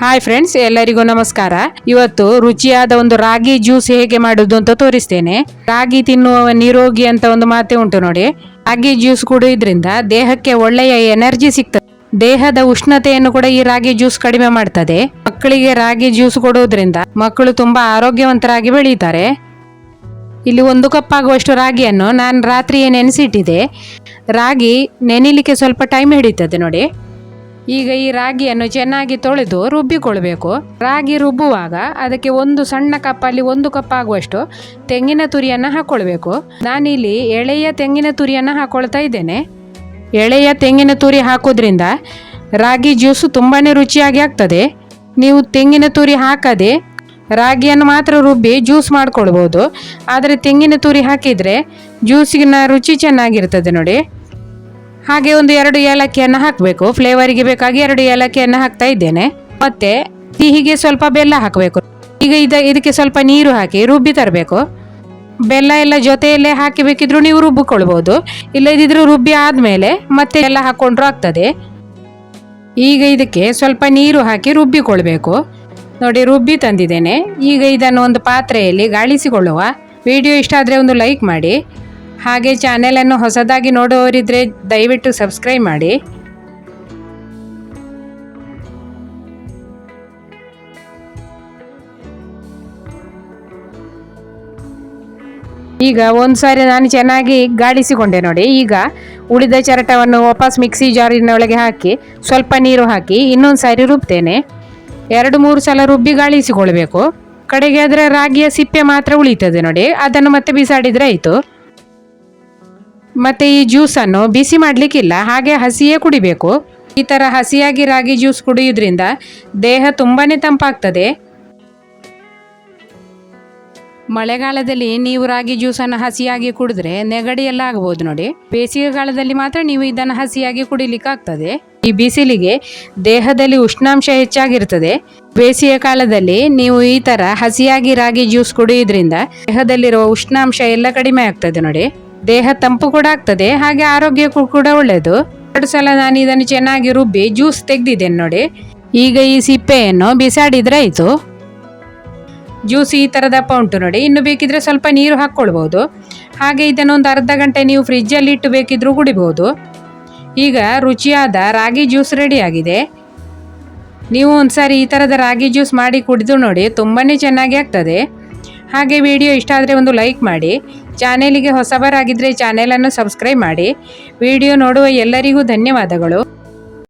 Hi friends ಎಲ್ಲರಿಗೂ ನಮಸ್ಕಾರ. ಇವತ್ತು ರುಚಿಯಾದ ಒಂದು ರಾಗಿ ಜ್ಯೂಸ್ ಹೇಗೆ ಮಾಡುದು ಅಂತ ತೋರಿಸ್ತೇನೆ. ರಾಗಿ ತಿನ್ನುವ ನಿರೋಗಿ ಅಂತ ಒಂದು ಮಾತೆ ಉಂಟು ನೋಡಿ. ರಾಗಿ ಜ್ಯೂಸ್ ಕುಡಿಯೋದ್ರಿಂದ ದೇಹಕ್ಕೆ ಒಳ್ಳೆಯ ಎನರ್ಜಿ ಸಿಗ್ತದೆ. ದೇಹದ ಉಷ್ಣತೆಯನ್ನು ಕೂಡ ಈ ರಾಗಿ ಜ್ಯೂಸ್ ಕಡಿಮೆ ಮಾಡ್ತದೆ. ಮಕ್ಕಳಿಗೆ ರಾಗಿ ಜ್ಯೂಸ್ ಕೊಡುವುದರಿಂದ ಮಕ್ಕಳು ತುಂಬಾ ಆರೋಗ್ಯವಂತರಾಗಿ ಬೆಳೀತಾರೆ. ಇಲ್ಲಿ ಒಂದು ಕಪ್ ಆಗುವಷ್ಟು ರಾಗಿಯನ್ನು ನಾನು ರಾತ್ರಿಯೇ ನೆನೆಸಿಟ್ಟಿದೆ. ರಾಗಿ ನೆನಿಲಿಕ್ಕೆ ಸ್ವಲ್ಪ ಟೈಮ್ ಹಿಡಿತದೆ ನೋಡಿ. ಈಗ ಈ ರಾಗಿಯನ್ನು ಚೆನ್ನಾಗಿ ತೊಳೆದು ರುಬ್ಬಿಕೊಳ್ಬೇಕು ರಾಗಿ ರುಬ್ಬುವಾಗ ಅದಕ್ಕೆ ಒಂದು ಸಣ್ಣ ಕಪ್ಪಲ್ಲಿ ಒಂದು ಕಪ್ ಆಗುವಷ್ಟು ತೆಂಗಿನ ತುರಿಯನ್ನು ಹಾಕ್ಕೊಳ್ಬೇಕು ನಾನಿಲ್ಲಿ ಎಳೆಯ ತೆಂಗಿನ ತುರಿಯನ್ನು ಹಾಕ್ಕೊಳ್ತಾ ಇದ್ದೇನೆ. ಎಳೆಯ ತೆಂಗಿನ ತುರಿ ಹಾಕೋದ್ರಿಂದ ರಾಗಿ ಜ್ಯೂಸು ತುಂಬಾ ರುಚಿಯಾಗಿ ಆಗ್ತದೆ. ನೀವು ತೆಂಗಿನ ತುರಿ ಹಾಕದೆ ರಾಗಿಯನ್ನು ಮಾತ್ರ ರುಬ್ಬಿ ಜ್ಯೂಸ್ ಮಾಡ್ಕೊಳ್ಬೋದು. ಆದರೆ ತೆಂಗಿನ ತುರಿ ಹಾಕಿದರೆ ಜ್ಯೂಸಿನ ರುಚಿ ಚೆನ್ನಾಗಿರ್ತದೆ ನೋಡಿ. ಹಾಗೆ ಒಂದು ಎರಡು ಏಲಕ್ಕಿಯನ್ನು ಹಾಕಬೇಕು. ಫ್ಲೇವರಿಗೆ ಬೇಕಾಗಿ ಎರಡು ಏಲಕ್ಕಿಯನ್ನು ಹಾಕ್ತಾ ಇದ್ದೇನೆ. ಮತ್ತೆ ಸಿಹಿಗೆ ಸ್ವಲ್ಪ ಬೆಲ್ಲ ಹಾಕಬೇಕು. ಈಗ ಇದ, ಇದಕ್ಕೆ ಸ್ವಲ್ಪ ನೀರು ಹಾಕಿ ರುಬ್ಬಿ ತರಬೇಕು. ಬೆಲ್ಲ ಎಲ್ಲ ಜೊತೆಯಲ್ಲೇ ಹಾಕಿ ಬೇಕಿದ್ರು ನೀವು ರುಬ್ಬಿಕೊಳ್ಬೋದು. ಇಲ್ಲದಿದ್ದರೂ ರುಬ್ಬಿ ಆದಮೇಲೆ ಮತ್ತೆ ಎಲ್ಲ ಹಾಕ್ಕೊಂಡ್ರು ಆಗ್ತದೆ. ಈಗ ಇದಕ್ಕೆ ಸ್ವಲ್ಪ ನೀರು ಹಾಕಿ ರುಬ್ಬಿಕೊಳ್ಬೇಕು. ನೋಡಿ, ರುಬ್ಬಿ ತಂದಿದ್ದೇನೆ. ಈಗ ಇದನ್ನು ಒಂದು ಪಾತ್ರೆಯಲ್ಲಿ ಗಾಳಿಸಿಕೊಳ್ಳುವ. ವಿಡಿಯೋ ಇಷ್ಟ ಆದರೆ ಒಂದು ಲೈಕ್ ಮಾಡಿ. ಹಾಗೆ ಚಾನೆಲನ್ನು ಹೊಸದಾಗಿ ನೋಡುವವರಿದ್ದರೆ ದಯವಿಟ್ಟು ಸಬ್ಸ್ಕ್ರೈಬ್ ಮಾಡಿ. ಈಗ ಒಂದು ಸಾರಿ ನಾನು ಚೆನ್ನಾಗಿ ಗಾಡಿಸಿಕೊಂಡೆ ನೋಡಿ, ಈಗ ಉಳಿದ ಚರಟವನ್ನು ವಾಪಸ್ ಮಿಕ್ಸಿ ಜಾರಿನೊಳಗೆ ಹಾಕಿ, ಸ್ವಲ್ಪ ನೀರು ಹಾಕಿ ಇನ್ನೊಂದು ಸಾರಿ ರುಬ್ತೇನೆ. ಎರಡು ಮೂರು ಸಲ ರುಬ್ಬಿ ಗಾಳಿಸಿಕೊಳ್ಬೇಕು. ಕಡೆಗೆ ಅದರ ರಾಗಿಯ ಸಿಪ್ಪೆ ಮಾತ್ರ ಉಳಿತದೆ ನೋಡಿ, ಅದನ್ನು ಮತ್ತೆ ಬಿಸಾಡಿದರೆ ಆಯಿತು. ಮತ್ತೆ ಈ ಜ್ಯೂಸನ್ನು ಬಿಸಿ ಮಾಡಲಿಕ್ಕಿಲ್ಲ, ಹಾಗೆ ಹಸಿಯೇ ಕುಡಿಬೇಕು. ಈ ಥರ ಹಸಿಯಾಗಿ ರಾಗಿ ಜ್ಯೂಸ್ ಕುಡಿಯೋದ್ರಿಂದ ದೇಹ ತುಂಬಾ ತಂಪಾಗ್ತದೆ. ಮಳೆಗಾಲದಲ್ಲಿ ನೀವು ರಾಗಿ ಜ್ಯೂಸನ್ನು ಹಸಿಯಾಗಿ ಕುಡಿದ್ರೆ ನೆಗಡಿ ಎಲ್ಲ ಆಗ್ಬೋದು ನೋಡಿ. ಬೇಸಿಗೆ ಕಾಲದಲ್ಲಿ ಮಾತ್ರ ನೀವು ಇದನ್ನು ಹಸಿಯಾಗಿ ಕುಡಿಲಿಕ್ಕೆ ಆಗ್ತದೆ ಈ ಬಿಸಿಲಿಗೆ ದೇಹದಲ್ಲಿ ಉಷ್ಣಾಂಶ ಹೆಚ್ಚಾಗಿರ್ತದೆ. ಬೇಸಿಗೆ ಕಾಲದಲ್ಲಿ ನೀವು ಈ ತರ ಹಸಿಯಾಗಿ ರಾಗಿ ಜ್ಯೂಸ್ ಕುಡಿಯೋದ್ರಿಂದ ದೇಹದಲ್ಲಿರುವ ಉಷ್ಣಾಂಶ ಎಲ್ಲ ಕಡಿಮೆ ಆಗ್ತದೆ ನೋಡಿ. ದೇಹ ತಂಪು ಕೂಡ ಆಗ್ತದೆ, ಹಾಗೆ ಆರೋಗ್ಯಕ್ಕೂ ಕೂಡ ಒಳ್ಳೆಯದು ಎರಡು ಸಲ ನಾನು ಇದನ್ನು ಚೆನ್ನಾಗಿ ರುಬ್ಬಿ ಜ್ಯೂಸ್ ತೆಗೆದಿದ್ದೇನೆ ನೋಡಿ. ಈಗ ಈ ಸಿಪ್ಪೆಯನ್ನು ಬಿಸಾಡಿದ್ರೆ ಆಯಿತು. ಜ್ಯೂಸ್ ಈ ಥರ ದಪ್ಪ ಉಂಟು ನೋಡಿ. ಇನ್ನು ಬೇಕಿದ್ರೆ ಸ್ವಲ್ಪ ನೀರು ಹಾಕ್ಕೊಳ್ಬೋದು. ಹಾಗೆ ಇದನ್ನು ಒಂದು ಅರ್ಧ ಗಂಟೆ ನೀವು ಫ್ರಿಜ್ಜಲ್ಲಿ ಇಟ್ಟು ಬೇಕಿದ್ರೂ ಕುಡಿಬೋದು. ಈಗ ರುಚಿಯಾದ ರಾಗಿ ಜ್ಯೂಸ್ ರೆಡಿಯಾಗಿದೆ ನೀವು ಒಂದ್ಸಾರಿ ಈ ಥರದ ರಾಗಿ ಜ್ಯೂಸ್ ಮಾಡಿ ಕುಡಿದು ನೋಡಿ ತುಂಬಾ ಚೆನ್ನಾಗಿ ಆಗ್ತದೆ. ಹಾಗೆ ವಿಡಿಯೋ ಇಷ್ಟ ಆದರೆ ಒಂದು ಲೈಕ್ ಮಾಡಿ. ಚಾನೆಲಿಗೆ ಹೊಸಬರಾಗಿದ್ದರೆ ಚಾನೆಲನ್ನು ಸಬ್ಸ್ಕ್ರೈಬ್ ಮಾಡಿ. ವಿಡಿಯೋ ನೋಡುವ ಎಲ್ಲರಿಗೂ ಧನ್ಯವಾದಗಳು.